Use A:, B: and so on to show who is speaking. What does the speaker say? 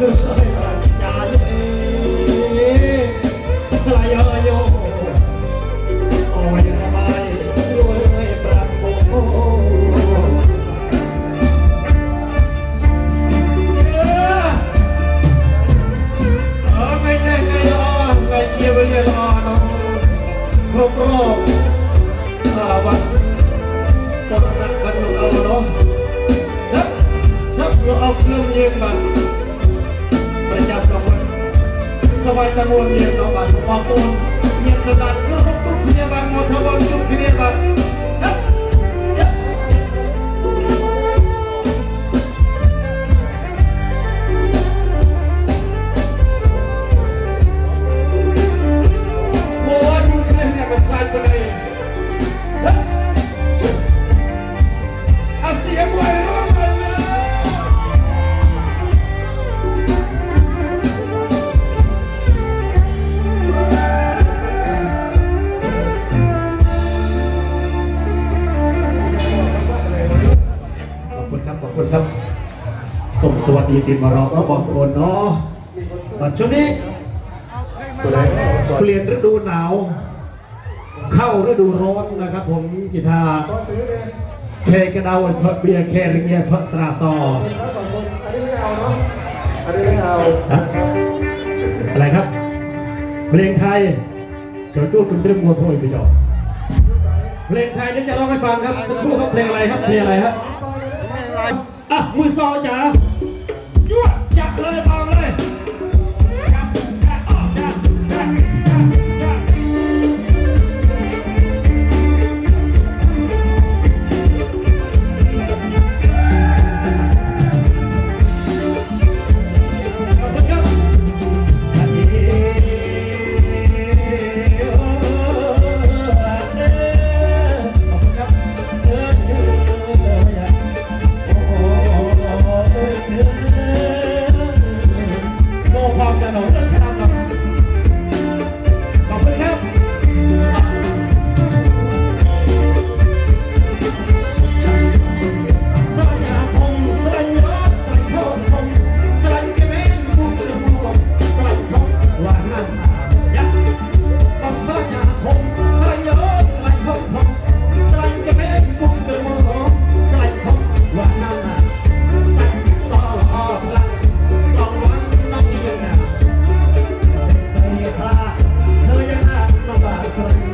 A: good. ิดมาร้องแล้บอกโนเนาะปัจจุบันนี้เปลี่ยนฤดูหนาว เข้าฤดูร้อนนะครับ ผมกีตาร์เคกระดาวพระเบียเคริเงียพระสราซอ
B: อะไร
A: ครับ เพลงไทยเกิดยวดูคุณเตรียมวัวโอยไปจอเพลงไทยนี่จะร้องให้ฟังครับสักครู่ครับเพลงอะไรครับเพลงอะไรครับอะมือซอจ้า ยั่วจัเลยเอาเลย Thank you.